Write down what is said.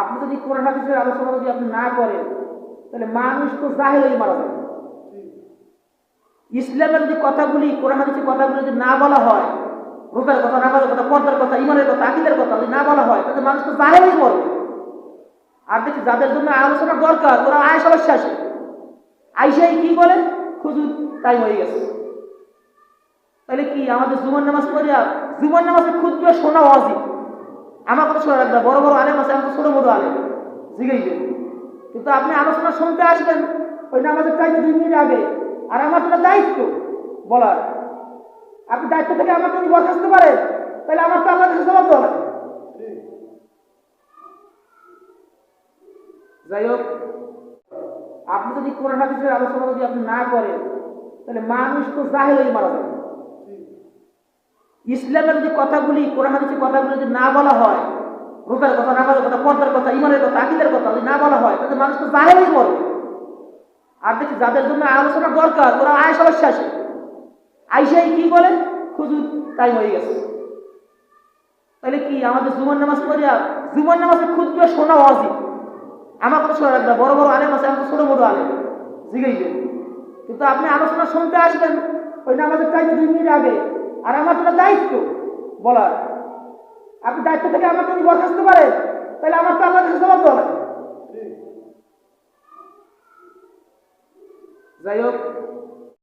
আপনি যদি কোরআন হাদিসের আলোচনা যদি আপনি না করেন, তাহলে মানুষ তো জাহেলেই মারা যাবে। ইসলামের যদি কথাগুলি, কোরআন হাদিসের কথাগুলি যদি না বলা হয়, রোজার কথা, নামাজের কথা, পর্দার কথা ইমানের কথা, আকিদের কথা যদি না বলা হয়, তাহলে মানুষ তো জাহেলেই মরবে। আর দেখি যাদের জন্য আলোচনা দরকার, ওরা আয় সবার শেষে আইসাই কি বলে? খুজুর টাইম হয়ে গেছে। তাহলে কি আমাদের জুমার নামাজ পড়িয়া জুমার নামাজে ক্ষুদ্র শোনা অজিব আমার কথা শোনা রাখবে বড় বড় আলেম আছে আমাকে জিগাইবেন কিন্তু আপনি আলোচনা শুনতে আসবেন ওই নামাজের টাইমে দুই মিনিট আগে। আর আমার তো দায়িত্ব বলার। আপনি দায়িত্ব থেকে আমাকে যদি বরখাস্ত পারেন তাহলে আমার তো আল্লাহর কাছে জবাব দেওয়া যাই হোক আপনি যদি কোরআন হাদিসের আলোচনা যদি আপনি না করেন তাহলে মানুষ তো জাহেলেই মারা যাবে। ইসলামের যদি কথাগুলি কোরআন হাদিসের কথাগুলি যদি না বলা হয় রোজার কথা নামাজের কথা, পর্দার কথা ইমানের কথা, আকিদের কথা যদি না বলা হয়, তাহলে মানুষ তো জাহেলেই মরবে। আর দেখি যাদের জন্য আলোচনা দরকার, ওরা আয় সবার শেষে আইসাই কি বলে? খুজুর টাইম হয়ে গেছে। তাহলে কি আমাদের জুমার নামাজ পড়িয়া জুমার নামাজে ক্ষুদ্র শোনা অজিব আমার কথা শোনা রাখবে বড় বড় আলেম আছে আমাকে ছোট বড় আলেম জিগাইবেন কিন্তু আপনি আলোচনা শুনতে আসবেন, ওই নামাজের টাইমে দুই মিনিট আগে। আর আমার তো দায়িত্ব বলার। আপনি দায়িত্ব থেকে আমাকে যদি বরখাস্ত পারে তাহলে আমার তো আল্লাহর কাছে জবাব দেওয়া যাই হোক